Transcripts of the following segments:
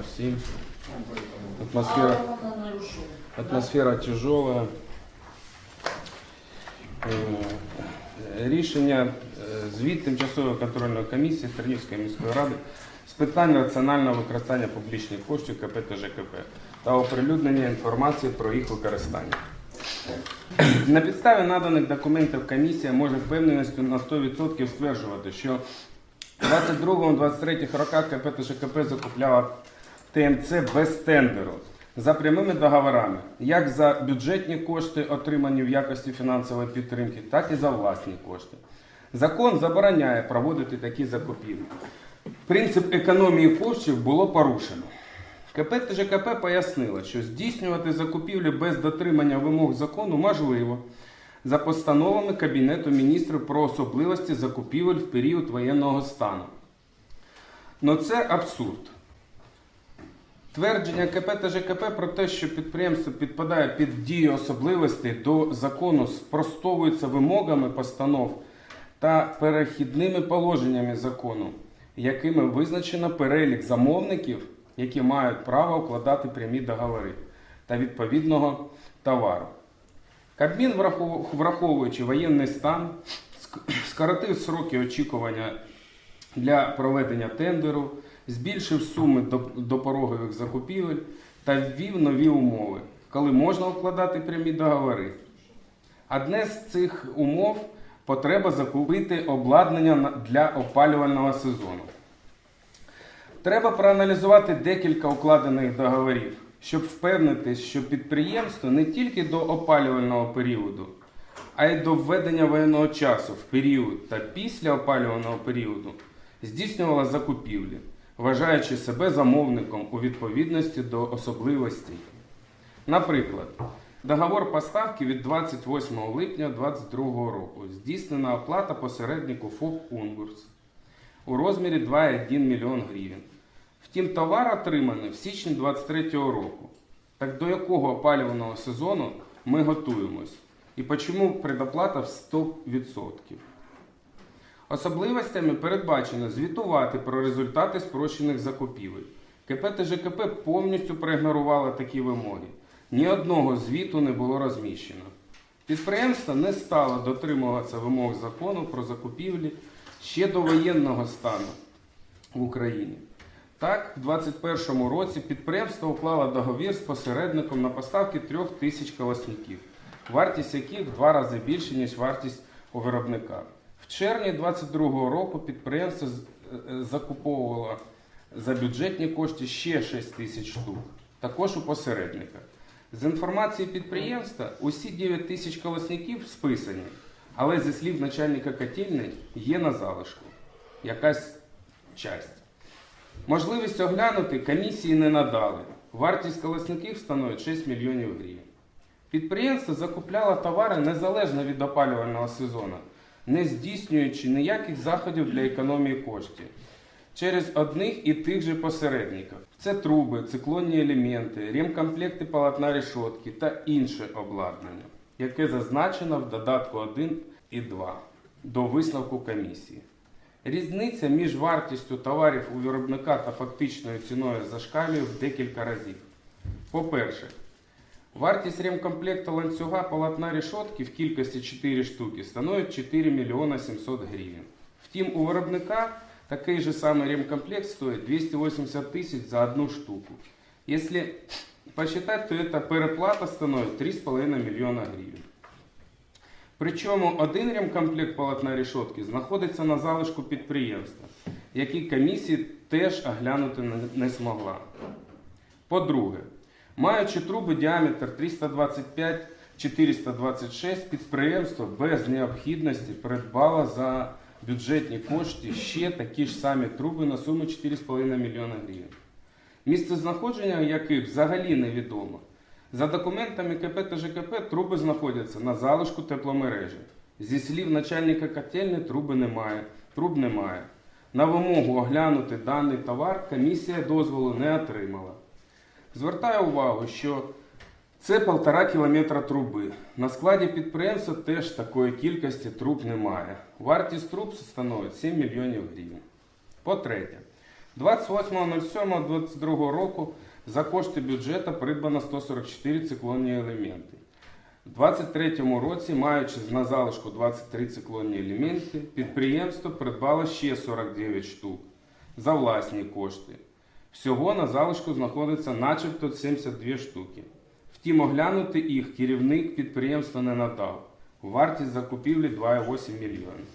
всім. Атмосфера, А, атмосфера тяжела. Е, Рішення е, звіт тимчасової контрольної комісії Стернівської міської ради з питань раціонального використання публічних коштів КП та ЖКП та оприлюднення інформації про їх використання. На підставі наданих документів комісія може впевненістю на 100% стверджувати, що у 22-23 роках КП та ЖКП закупляла ТМЦ без тендеру за прямими договорами, як за бюджетні кошти, отримані в якості фінансової підтримки, так і за власні кошти. Закон забороняє проводити такі закупівлі. Принцип економії коштів було порушено. КП та ЖКП пояснило, що здійснювати закупівлі без дотримання вимог закону можливо за постановами Кабінету міністрів про особливості закупівель в період воєнного стану. Но це абсурд. Твердження КП та ЖКП про те, що підприємство підпадає під дію особливостей до закону, спростовуються вимогами постанов та перехідними положеннями закону, якими визначено перелік замовників, які мають право укладати прямі договори та відповідного товару. Кабмін, враховуючи воєнний стан, скоротив сроки очікування для проведення тендеру, збільшив суми до, порогових закупівель та ввів нові умови, коли можна укладати прямі договори. Одне з цих умов потреба закупити обладнання для опалювального сезону. Треба проаналізувати декілька укладених договорів, щоб впевнитись, що підприємство не тільки до опалювального періоду, а й до введення воєнного часу в період та після опалювального періоду здійснювало закупівлі, вважаючи себе замовником у відповідності до особливостей. Наприклад, договор поставки від 28 липня 2022 року здійснена оплата посереднику ФОП «Унгурс» у розмірі 2,1 мільйон гривень. Втім, товар отриманий в січні 2023 року. Так до якого опалювального сезону ми готуємось? І чому предоплата в 100%? Особливостями передбачено звітувати про результати спрощених закупівель. КП та ЖКП повністю проігнорували такі вимоги. Ні одного звіту не було розміщено. Підприємство не стало дотримуватися вимог закону про закупівлі ще до воєнного стану в Україні. Так, в 2021 році підприємство уклало договір з посередником на поставки трьох тисяч колосників, вартість яких в два рази більше, ніж вартість у виробника. В червні 2022 року підприємство е, закуповувало за бюджетні кошти ще 6 тисяч штук, також у посередника. З інформації підприємства, усі 9 тисяч колосників списані, але зі слів начальника котельної є на залишку якась часть. Можливість оглянути комісії не надали. Вартість колесників становить 6 мільйонів гривень. Підприємство закупляло товари незалежно від опалювального сезону, не здійснюючи ніяких заходів для економії коштів через одних і тих же посередників. Це труби, циклонні елементи, ремкомплекти полотна решотки та інше обладнання, яке зазначено в додатку 1 і 2 до висновку комісії. Різниця між вартістю товарів у виробника та фактичною ціною зашкалює в декілька разів. По-перше, вартість ремкомплекту ланцюга полотна решотки в кількості 4 штуки становить 4 мільйона 700 гривень. Втім, у виробника такий же самий ремкомплект стоїть 280 тисяч за одну штуку. Якщо посчитать, то эта переплата становить 3,5 мільйона гривень. Причому один ремкомплект полотна решотки знаходиться на залишку підприємства, який комісія теж оглянути не змогла. По-друге, маючи труби діаметр 325-426, підприємство без необхідності придбало за бюджетні кошти ще такі ж самі труби на суму 4,5 мільйона гривень. Місце знаходження яких взагалі невідомо. За документами КП та ЖКП труби знаходяться на залишку тепломережі. Зі слів начальника котельні труби немає, труб немає. На вимогу оглянути даний товар комісія дозволу не отримала. Звертаю увагу, що це полтора кілометра труби. На складі підприємства теж такої кількості труб немає. Вартість труб становить 7 мільйонів гривень. По-третє, 28.07.22 року за кошти бюджету придбано 144 циклонні елементи. У 2023 році, маючи на залишку 23 циклонні елементи, підприємство придбало ще 49 штук за власні кошти. Всього на залишку знаходиться начебто 72 штуки. Втім, оглянути їх керівник підприємства не надав. Вартість закупівлі 2,8 мільйонів.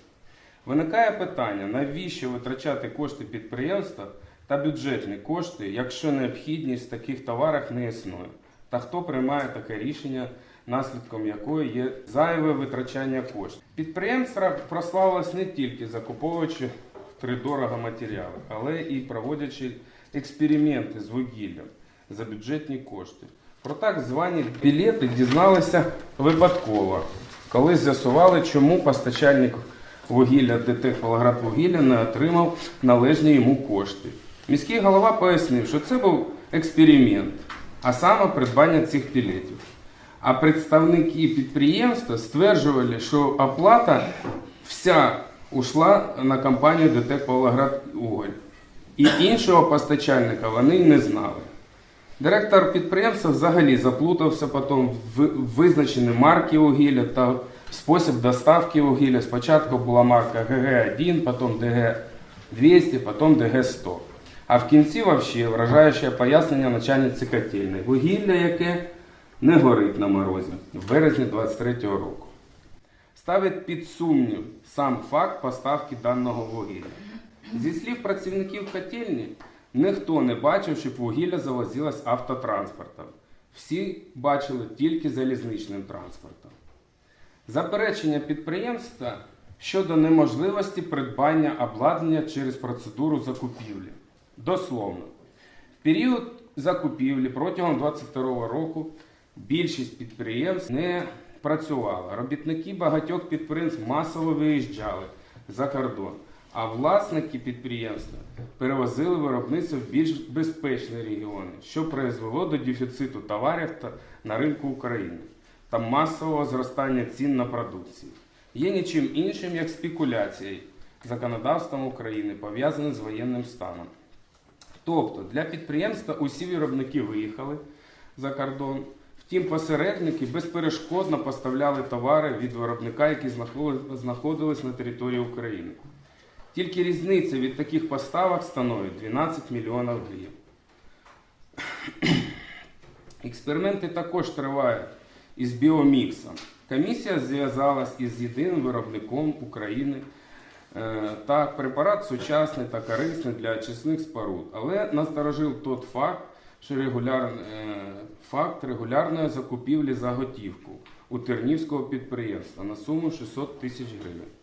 Виникає питання, навіщо витрачати кошти підприємства та бюджетні кошти, якщо необхідність в таких товарах не існує? Та хто приймає таке рішення, наслідком якої є зайве витрачання коштів? Підприємство прославилось не тільки закуповуючи втридорого матеріали, але і проводячи експерименти з вугіллям за бюджетні кошти. Про так звані білети дізналися випадково, коли з'ясували, чому постачальник вугілля ДТЕК Павлоградвугілля не отримав належні йому кошти. Міський голова пояснив, що це був експеримент, а саме придбання цих білетів. А представники підприємства стверджували, що оплата вся ушла на компанію ДТЕК Павлоградуголь. І іншого постачальника вони не знали. Директор підприємства взагалі заплутався потім в визначенні марки вугілля та спосіб доставки вугілля. Спочатку була марка ГГ1, потім ДГ200, потім ДГ100. А в кінці вообще вражаюче пояснення начальниці котельної. Вугілля, яке не горить на морозі в березні 23-го року. Ставить під сумнів сам факт поставки даного вугілля. Зі слів працівників котельні, ніхто не бачив, щоб вугілля завозилось автотранспортом. Всі бачили тільки залізничним транспортом. Заперечення підприємства щодо неможливості придбання обладнання через процедуру закупівлі. Дословно, в період закупівлі протягом 2022 року більшість підприємств не працювала. Робітники багатьох підприємств масово виїжджали за кордон, а власники підприємства перевозили виробництво в більш безпечні регіони, що призвело до дефіциту товарів на ринку України та масового зростання цін на продукцію. Є нічим іншим, як спекуляцією законодавством України, пов'язане з воєнним станом. Тобто для підприємства усі виробники виїхали за кордон. Втім, посередники безперешкодно поставляли товари від виробника, які знаходились на території України. Тільки різниця від таких поставок становить 12 мільйонів гривень. Експерименти також тривають із біоміксом. Комісія зв'язалась із єдиним виробником України е, та препарат сучасний та корисний для очисних споруд, але насторожив тот факт, що регуляр, е, факт регулярної закупівлі за готівку у Тернівського підприємства на суму 600 тисяч гривень.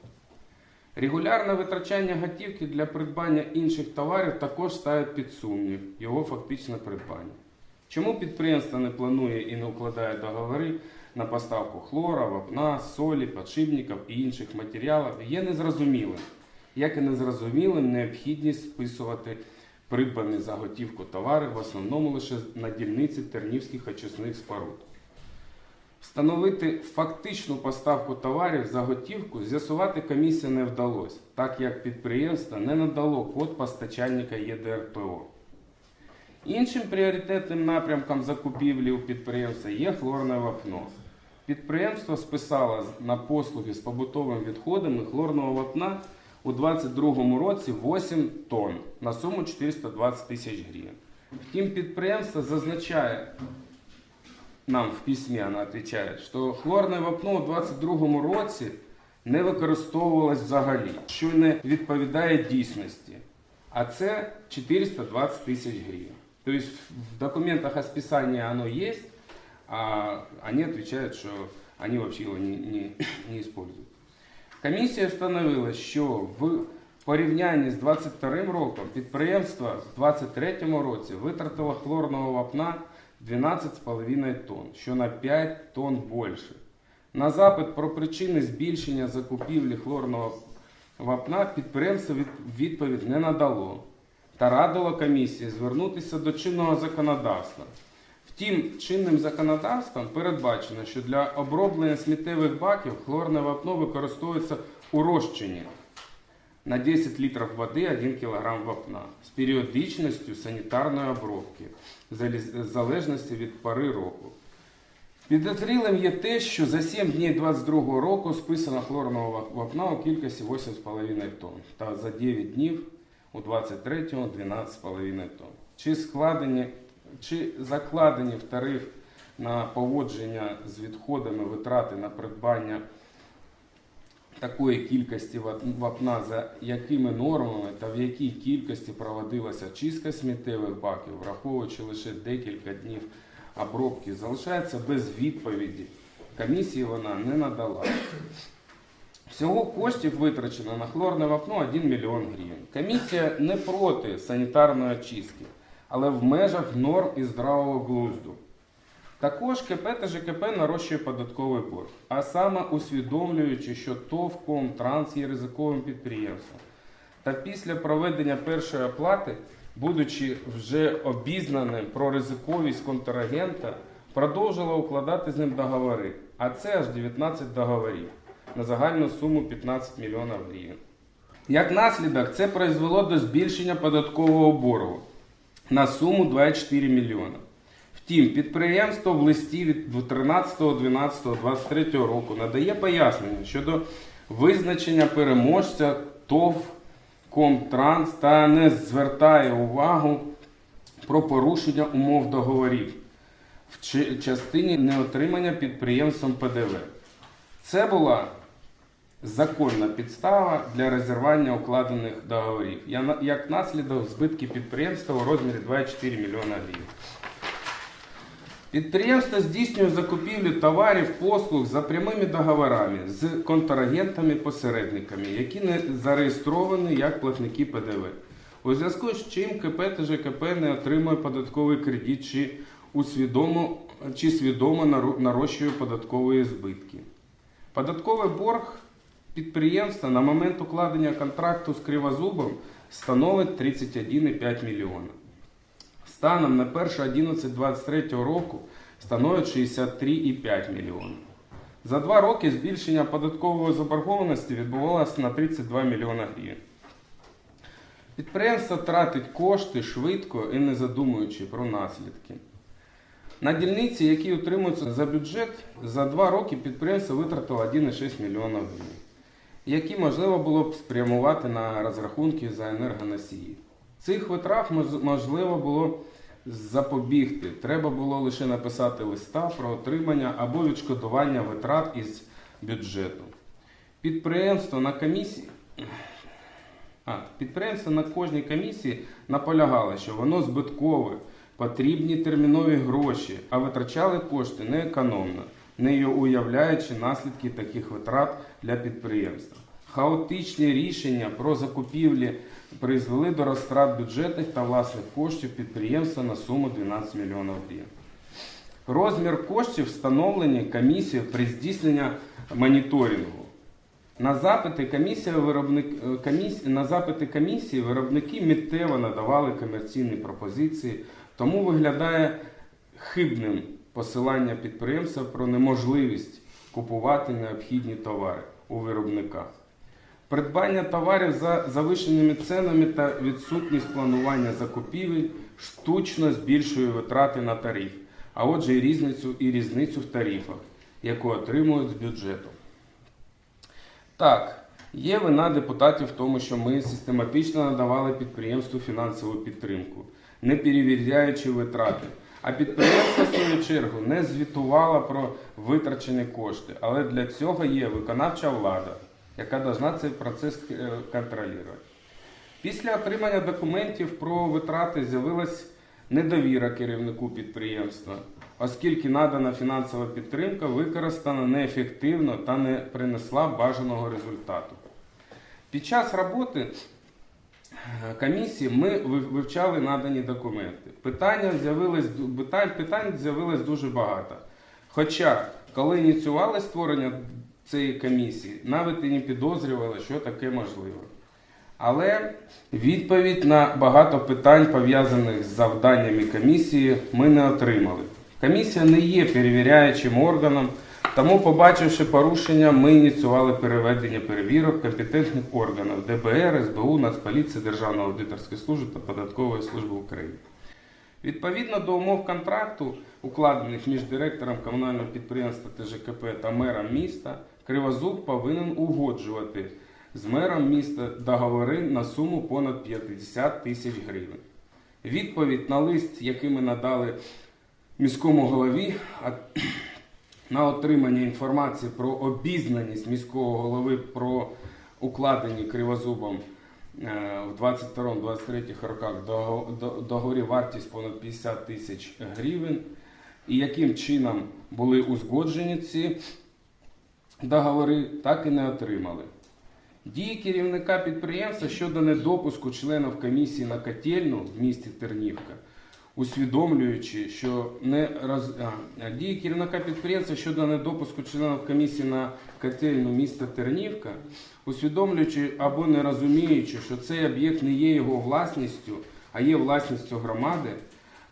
Регулярне витрачання готівки для придбання інших товарів також ставить під сумнів його фактичне придбання. Чому підприємство не планує і не укладає договори на поставку хлора, вапна, солі, подшипників і інших матеріалів, є незрозумілим, як і незрозумілим необхідність списувати придбані за готівку товари в основному лише на дільниці тернівських очисних споруд. Встановити фактичну поставку товарів за готівку з'ясувати комісія не вдалося, так як підприємство не надало код постачальника ЄДРПО. Іншим пріоритетним напрямком закупівлі у підприємства є хлорне вапно. Підприємство списало на послуги з побутовими відходами хлорного вапна у 2022 році 8 тонн на суму 420 тисяч гривень. Втім, підприємство зазначає нам в письмі, вона відповідає, що хлорне вапно у 2022 році не використовувалось взагалі, що не відповідає дійсності. А це 420 тисяч гривень. То есть в документах о списании оно есть, а они отвечают, что они вообще его не, не, не используют. Комісія встановила, що в порівнянні з 22 роком підприємство в 23 році витратило хлорного вапна 12,5 тонн, що на 5 тонн більше. На запит про причини збільшення закупівлі хлорного вапна підприємство відповідь не надало та радило комісії звернутися до чинного законодавства. Втім, чинним законодавством передбачено, що для оброблення сміттєвих баків хлорне вапно використовується у розчині. На 10 литров воды 1 кг вапна з періодичністю санітарної обробки в залежності від пори року. Підозрілим є те, що за 7 днів 22 року списано хлорного вапна у кількості 8,5 тонн та за 9 днів у 23-го 12,5 тонн. Чи складені, чи закладені в тариф на поводження з відходами витрати на придбання такої кількості вапна, за якими нормами та в якій кількості проводилася чистка сміттєвих баків, враховуючи лише декілька днів обробки, залишається без відповіді. Комісії вона не надала. Всього коштів витрачено на хлорне вапно 1 мільйон гривень. Комісія не проти санітарної очистки, але в межах норм і здравого глузду. Також КП та ЖКП нарощує податковий борг, а саме усвідомлюючи, що ТОВ «Комтранс» є ризиковим підприємством. Та після проведення першої оплати, будучи вже обізнаним про ризиковість контрагента, продовжила укладати з ним договори, а це аж 19 договорів на загальну суму 15 мільйонів гривень. Як наслідок, це призвело до збільшення податкового боргу на суму 24 мільйона. Втім, підприємство в листі від 13.12.23 року надає пояснення щодо визначення переможця ТОВ Комтранс та не звертає увагу про порушення умов договорів в частині неотримання підприємством ПДВ. Це була законна підстава для розірвання укладених договорів. Як наслідок збитки підприємства у розмірі 24 мільйона гривень. Підприємство здійснює закупівлю товарів, послуг за прямими договорами з контрагентами-посередниками, які не зареєстровані як платники ПДВ. У зв'язку з чим КП та ЖКП не отримує податковий кредит чи, усвідомо, чи свідомо нарощує податкові збитки. Податковий борг підприємства на момент укладення контракту з Кривозубом становить 31,5 мільйона. Станом на 1.11.23 року становить 63,5 мільйона. За два роки збільшення податкової заборгованості відбувалося на 32 мільйона гривень. Підприємство тратить кошти швидко і не задумуючи про наслідки. На дільниці, які утримуються за бюджет, за два роки підприємство витратило 1,6 мільйона гривень, які можливо було б спрямувати на розрахунки за енергоносії. Цих витрат можливо було запобігти. Треба було лише написати листа про отримання або відшкодування витрат із бюджету. Підприємство на комісії. А, підприємство на кожній комісії наполягало, що воно збиткове, потрібні термінові гроші, а витрачали кошти неекономно, не уявляючи наслідки таких витрат для підприємства. Хаотичні рішення про закупівлі призвели до розтрат бюджетних та власних коштів підприємства на суму 12 мільйонів гривень. Розмір коштів встановлені комісією при здійсненні моніторингу. На запити комісії, виробник, е, коміс- на запити комісії виробники миттєво надавали комерційні пропозиції, тому виглядає хибним посилання підприємства про неможливість купувати необхідні товари у виробника. Придбання товарів за завищеними ценами та відсутність планування закупівель штучно збільшує витрати на тариф, а отже і різницю, і різницю в тарифах, яку отримують з бюджету. Так, є вина депутатів в тому, що ми систематично надавали підприємству фінансову підтримку, не перевіряючи витрати. А підприємство, в свою чергу, не звітувало про витрачені кошти. Але для цього є виконавча влада, яка повинна цей процес е, контролювати. Після отримання документів про витрати з'явилась недовіра керівнику підприємства, оскільки надана фінансова підтримка використана неефективно та не принесла бажаного результату. Під час роботи е, комісії ми вивчали надані документи. Питання з'явилось, питань, питань з'явилось дуже багато. Хоча, коли ініціювали створення цієї комісії, навіть і не підозрювали, що таке можливо. Але відповідь на багато питань, пов'язаних з завданнями комісії, ми не отримали. Комісія не є перевіряючим органом, Тому, побачивши порушення, ми ініціювали переведення перевірок компетентних органів ДБР, СБУ, Нацполіції, Державної аудиторської служби та Податкової служби України. Відповідно до умов контракту, укладених між директором комунального підприємства ТЖКП та мером міста, Кривозуб повинен угоджувати з мером міста договори на суму понад 50 тисяч гривень. Відповідь на лист, який ми надали міському голові, на отримання інформації про обізнаність міського голови про укладені кривозубом е, в 22-23 роках до- договорів вартість понад 50 тисяч гривень, і яким чином були узгоджені ці договори, так і не отримали. Дії керівника підприємства щодо недопуску членів комісії на котельну в місті Тернівка, усвідомлюючи, що не роз... а, дії керівника підприємства щодо недопуску членів комісії на котельну міста Тернівка, усвідомлюючи або не розуміючи, що цей об'єкт не є його власністю, а є власністю громади,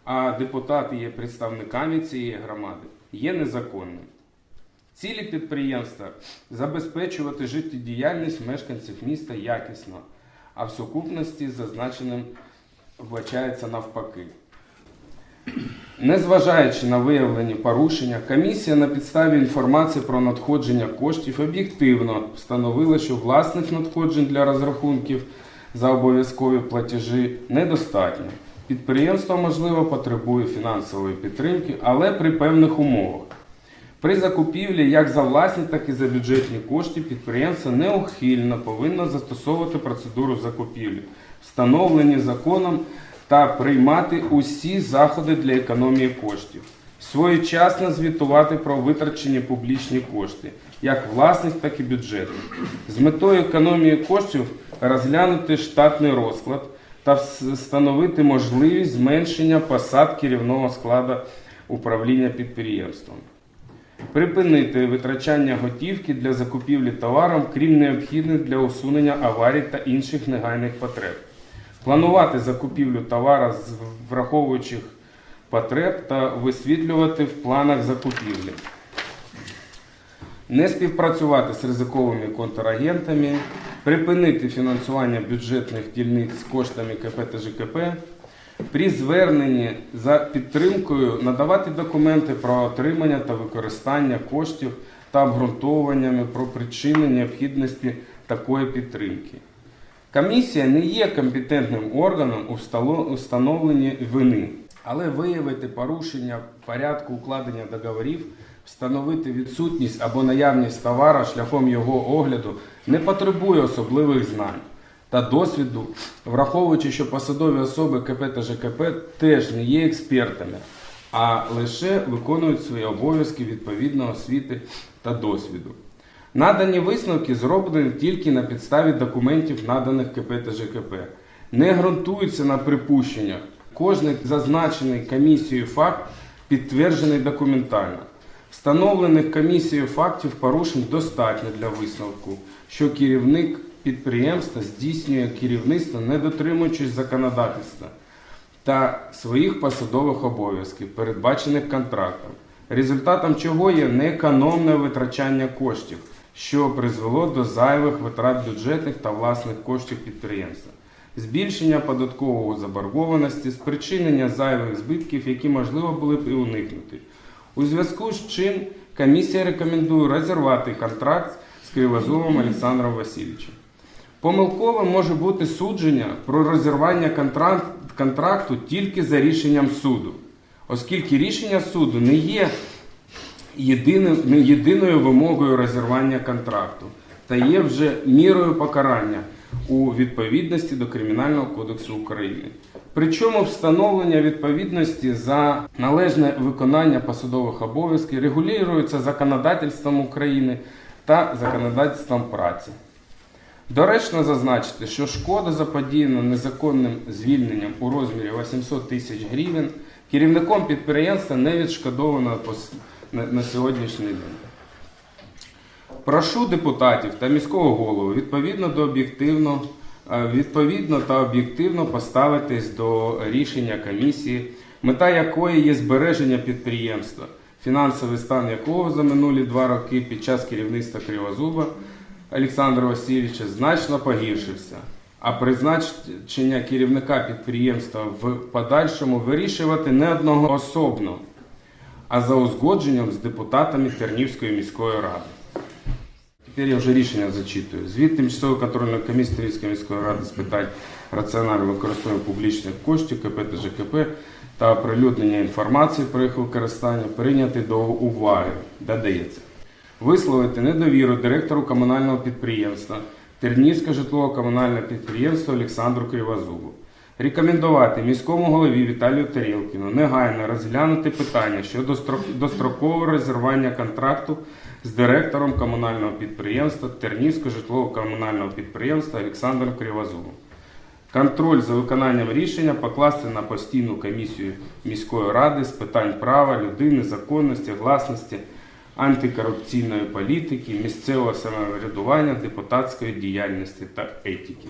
а депутати є представниками цієї громади, є незаконним. Цілі підприємства забезпечувати життєдіяльність мешканців міста якісно, а в сукупності зазначеним вбачається навпаки. Незважаючи на виявлені порушення, комісія на підставі інформації про надходження коштів об'єктивно встановила, що власних надходжень для розрахунків за обов'язкові платежі недостатньо. Підприємство, можливо, потребує фінансової підтримки, але при певних умовах. При закупівлі як за власні, так і за бюджетні кошти підприємство неухильно повинно застосовувати процедуру закупівлі, встановлені законом та приймати усі заходи для економії коштів, своєчасно звітувати про витрачені публічні кошти, як власних, так і бюджетних, з метою економії коштів розглянути штатний розклад та встановити можливість зменшення посад керівного складу управління підприємством. Припинити витрачання готівки для закупівлі товарів, крім необхідних для усунення аварій та інших негайних потреб. Планувати закупівлю товару з враховуючих потреб та висвітлювати в планах закупівлі. Не співпрацювати з ризиковими контрагентами, припинити фінансування бюджетних дільниць з коштами КП та ЖКП, при зверненні за підтримкою надавати документи про отримання та використання коштів та обґрунтовуваннями про причини необхідності такої підтримки. Комісія не є компетентним органом у встановленні вини, але виявити порушення порядку укладення договорів, встановити відсутність або наявність товара шляхом його огляду не потребує особливих знань та досвіду, враховуючи, що посадові особи КП та ЖКП теж не є експертами, а лише виконують свої обов'язки відповідно освіти та досвіду. Надані висновки зроблені тільки на підставі документів, наданих КП та ЖКП, не ґрунтуються на припущеннях. Кожний зазначений комісією факт підтверджений документально. Встановлених комісією фактів порушень достатньо для висновку, що керівник підприємства здійснює керівництво, не дотримуючись законодавства та своїх посадових обов'язків, передбачених контрактом, результатом чого є неекономне витрачання коштів, що призвело до зайвих витрат бюджетних та власних коштів підприємства, збільшення податкової заборгованості, спричинення зайвих збитків, які можливо були б і уникнути. У зв'язку з чим комісія рекомендує розірвати контракт з Кривозовим Олександром Васильовичем. Помилковим може бути судження про розірвання контракт- контракту тільки за рішенням суду, оскільки рішення суду не є єдиним, не єдиною вимогою розірвання контракту та є вже мірою покарання у відповідності до Кримінального кодексу України. Причому встановлення відповідності за належне виконання посадових обов'язків регулюється законодавством України та законодавством праці. Доречно зазначити, що шкода заподіяна незаконним звільненням у розмірі 800 тисяч гривень керівником підприємства не відшкодовано на, сьогоднішній день. Прошу депутатів та міського голову відповідно до об'єктивно, е, відповідно та об'єктивно поставитись до рішення комісії, мета якої є збереження підприємства, фінансовий стан якого за минулі два роки під час керівництва Кривозуба Олександра Васильовича значно погіршився, а призначення керівника підприємства в подальшому вирішувати не одноособно, а за узгодженням з депутатами Тернівської міської ради. Тепер я вже рішення зачитую. Звіт тимчасової контрольної комісії Тернівської міської ради з питань раціонального використання публічних коштів КП та ЖКП та оприлюднення інформації про їх використання прийняти до уваги. Додається. Висловити недовіру директору комунального підприємства Тернівське житлово-комунальне підприємство Олександру Кривозубу. Рекомендувати міському голові Віталію Тарілкіну негайно розглянути питання щодо дострокового розірвання контракту з директором комунального підприємства Тернівського житлово-комунального підприємства Олександром Кривозубом. Контроль за виконанням рішення покласти на постійну комісію міської ради з питань права, людини, законності, гласності, антикорупційної політики, місцевого самоврядування, депутатської діяльності та етики.